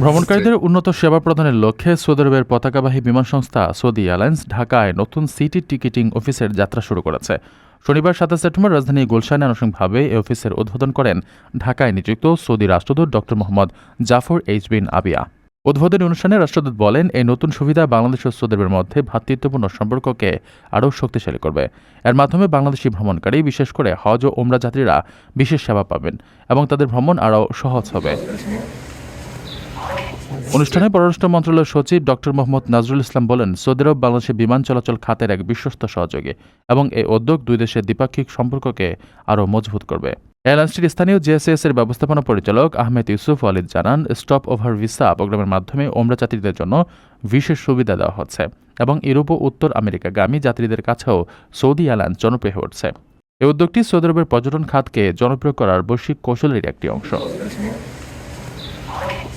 ভ্রমণকারীদের উন্নত সেবা প্রদানের লক্ষ্যে সৌদি আরবের পতাকাবাহী বিমান সংস্থা সৌদি এয়ারলাইন্স ঢাকায় নতুন সিটি টিকিটিং অফিসের যাত্রা শুরু করেছে। শনিবার সাতাশ সেপ্টেম্বর রাজধানী গুলশানে আনুষঙ্গিকভাবে এই অফিসের উদ্বোধন করেন ঢাকায় নিযুক্ত সৌদি রাষ্ট্রদূত ড Mohammad Jafar H bin Abiya. উদ্বোধনী অনুষ্ঠানে রাষ্ট্রদূত বলেন, এই নতুন সুবিধা বাংলাদেশ ও সৌদি মধ্যে ভ্রাতৃত্বপূর্ণ সম্পর্ককে আরও শক্তিশালী করবে। এর মাধ্যমে বাংলাদেশি ভ্রমণকারী, বিশেষ করে হজ ও ওমরা যাত্রীরা বিশেষ সেবা পাবেন এবং তাদের ভ্রমণ আরও সহজ হবে। অনুষ্ঠানে পররাষ্ট্র মন্ত্রণালয়ের সচিব ডক্টর মোহাম্মদ নাজরুল ইসলাম বলেন, সৌদি আরব বাংলাদেশের বিমান চলাচল খাতের এক বিশ্বস্ত সহযোগী এবং এই উদ্যোগ দুই দেশের দ্বিপাক্ষিক সম্পর্ককে আরও মজবুত করবে। এয়ারলাইন্সটির স্থানীয় জেএসএস এর ব্যবস্থাপনা পরিচালক আহমেদ ইউসুফ ওয়ালিদ জানান, স্টপ ওভার ভিসা প্রোগ্রামের মাধ্যমে ওমরা যাত্রীদের জন্য বিশেষ সুবিধা দেওয়া হচ্ছে এবং ইউরোপ ও উত্তর আমেরিকা গামী যাত্রীদের কাছেও সৌদি এয়ারলাইন্স জনপ্রিয় উঠছে। এই উদ্যোগটি সৌদি আরবের পর্যটন খাতকে জনপ্রিয় করার বৈশ্বিক কৌশলের একটি অংশ।